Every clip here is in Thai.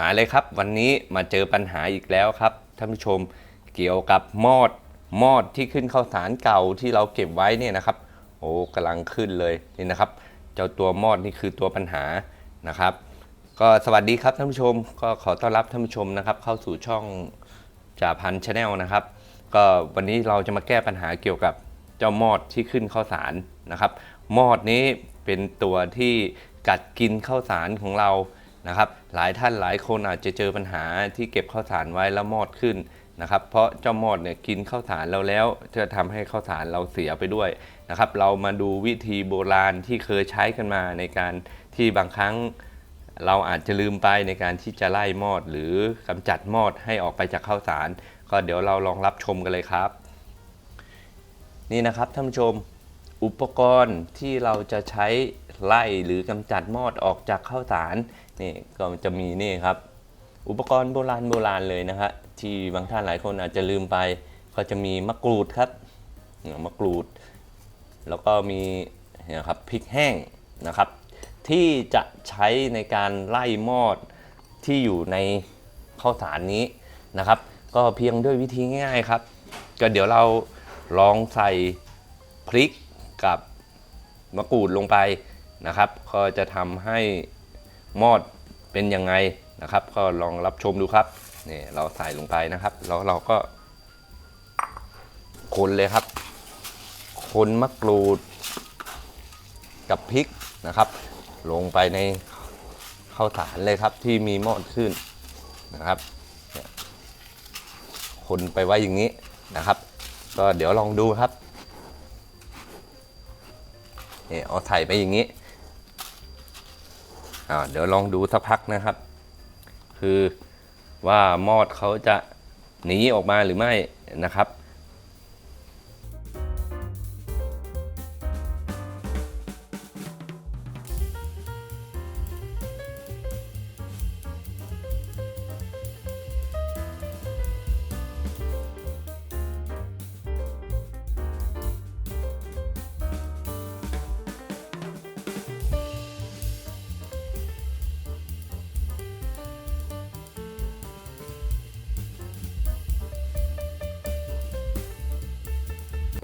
มาเลยครับ วันนี้มาเจอปัญหาอีกแล้วครับท่านผู้ชมเกี่ยวกับมอดมอดที่ขึ้นข้าวสารเก่าที่เราเก็บไว้เนี่ยนะครับ โอ้กำลังขึ้นเลยนี่นะครับ เจ้าตัวมอดนี่คือตัวปัญหานะครับ ก็สวัสดีครับท่านผู้ชม ก็ขอต้อนรับท่านผู้ชมนะครับ เข้าสู่ช่องจ่าพันชาแนลนะครับ ก็วันนี้เราจะมาแก้ปัญหาเกี่ยวกับเจ้ามอดที่ขึ้นข้าวสารนะครับ มอดนี้เป็นตัวที่กัดกินข้าวสารของเรา นะครับหลายท่านหลายคนอาจจะเจอปัญหาที่เก็บข้าวสารไว้แล้วมอดขึ้นนะครับเพราะเจ้ามอดเนี่ยกินข้าวสารเราแล้วจะทำให้ข้าวสารเราเสียไปด้วยนะครับเรามาดูวิธีโบราณที่เคยใช้กันมาในการที่บางครั้งเราอาจจะลืมไปในการที่จะไล่มอด หรือกำจัดมอดให้ออกไปจากข้าวสาร ก็เดี๋ยวเราลองรับชมกันเลยครับ นี่นะครับท่านผู้ชมอุปกรณ์ที่เราจะใช้ ไล่หรือกำจัดมอดออกจากข้าวสารนี่ก็จะมีนี่ครับ อุปกรณ์โบราณโบราณเลยนะฮะที่บางท่านหลายคนอาจจะลืมไป ก็จะมีมะกรูดครับมะกรูด แล้วก็มีนี่ยครับพริกแห้งนะครับ ที่จะใช้ในการไล่มอดที่อยู่ในข้าวสารนี้นะครับ ก็เพียงด้วยวิธีง่ายๆครับ ก็เดี๋ยวเราลองใส่พริกกับมะกรูดลงไป นะครับ ก็จะทำให้มอดเป็นยังไงนะครับ ก็ลองรับชมดูครับนี่เราใส่ลงไปนะครับ แล้วเราก็ คนเลยครับ คนมะกรูด กับพริกนะครับ ลงไปในข้าวสารเลยครับที่มีมอดขึ้นนะครับคนไปไว้อย่างนี้นะครับ ก็เดี๋ยวลองดูครับเนี่ยเอาใส่ไปอย่างนี้ เดี๋ยวลองดูสักพักนะครับ คือว่ามอดเขาจะหนีออกมาหรือไม่นะครับ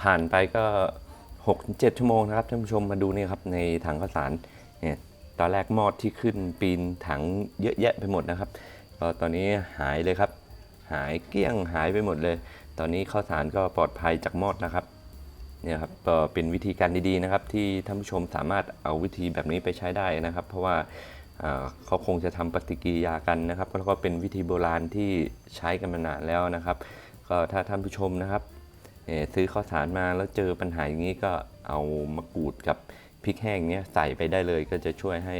ผ่านไปก็6-7ชั่วโมงนะครับท่านผู้ชมมาดูนี่ครับในถังข้าวสารเนี่ยตอนแรกมอดที่ขึ้นปีนถังเยอะแยะไปหมดนะครับก็ตอนนี้หายเลยครับ หายเกลี้ยงหายไปหมดเลย ตอนนี้ข้าวสารก็ปลอดภัยจากมอดนะครับเนี่ยครับก็เป็นวิธีการดีๆนะครับที่ท่านผู้ชมสามารถเอาวิธีแบบนี้ไปใช้ได้นะครับ เพราะว่าเขาคงจะทำปฏิกิริยากันนะครับแล้วก็เป็นวิธีโบราณที่ใช้กันมานานแล้วนะครับ ก็ถ้าท่านผู้ชมนะครับ ซื้อข้าวสารมาแล้วเจอปัญหาอย่างนี้ก็เอามะกรูดกับพริกแห้งเนี้ยใส่ไปได้เลยก็จะช่วยให้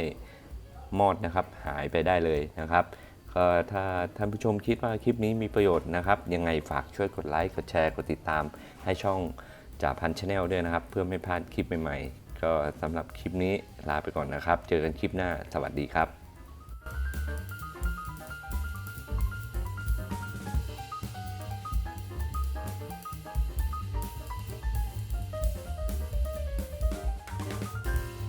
มอดนะครับหายไปได้เลยนะครับก็ถ้าท่านผู้ชมคิดว่าคลิปนี้มีประโยชน์นะครับ ยังไงฝากช่วยกดไลค์กดแชร์กดติดตาม ให้ช่องจ่าพันชาแนลด้วยนะครับ เพื่อไม่พลาดคลิปใหม่ๆ ก็สำหรับคลิปนี้ลาไปก่อนนะครับ เจอกันคลิปหน้าสวัสดีครับ